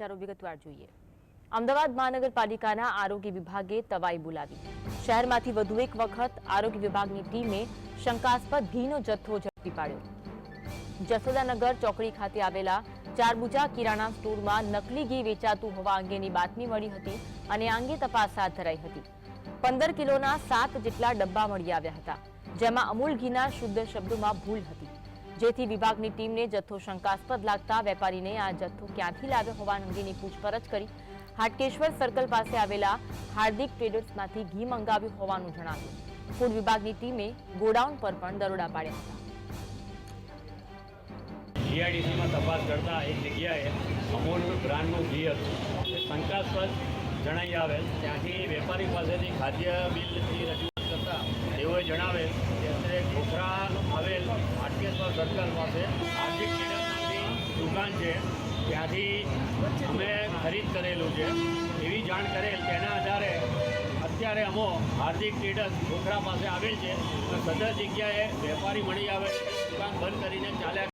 સમાચારો વિગતવાર જોઈએ. અમદાવાદ મહાનગરપાલિકાના આરોગ્ય વિભાગે તવાઈ બોલાવી. શહેરમાંથી વધુ એક વખત આરોગ્ય વિભાગની ટીમે શંકાસ્પદ ઘીનો જથ્થો ઝડપી પાડ્યો. જસોદાનગર ચોકડી ખાતે આવેલા ચારબુજા કિરાણા સ્ટોરમાં નકલી ઘી વેચાતું હોવા અંગેની બાતમી મળી હતી અને આ અંગે તપાસ હાથ ધરાઈ હતી. પંદર કિલોના સાત જેટલા ડબ્બા મળી આવ્યા હતા, જેમાં અમૂલ ઘીના શુદ્ધ શબ્દોમાં ભૂલ હતી. જેથી વિભાગની ટીમને જથ્થો શંકાસ્પદ લાગતા વેપારીને આ જથ્થો ક્યાંથી લાવ્યો હોવાના અંગેની પૂછપરછ કરી હાટકેશ્વર સર્કલ પાસે આવેલા હાર્દિક ટ્રેડર્સમાંથી ઘી મંગાવ્યું હોવાનું જણાવ્યું. ફૂડ વિભાગની ટીમે ગોડાઉન પર પણ દરોડા પાડ્યા હતા. જીઆઈડીસીમાં તપાસ કરતા એક જગ્યાએ અમૂલ બ્રાન્ડનું ઘી હતું. એ શંકાસ્પદ જણાઈ આવેલ. ત્યાંથી વેપારી પાસેથી ખાદ્ય બિલની રજૂઆત કરતા તેઓએ જણાવેલ કે અત્યારે આવેલ હાટકેશ્વર સર્કલ પાસે હાર્દિક ટ્રેડર્સ દુકાન છે. ત્યાંથી અમે ખરીદ કરેલું છે. એવી જાણ કરેલ તેના આધારે અત્યારે અમો હાર્દિક ટ્રેડર્સ ગોખરા પાસે આવેલ છે. સદર જગ્યાએ વેપારી મળી આવે દુકાન બંધ કરીને ચાલ્યા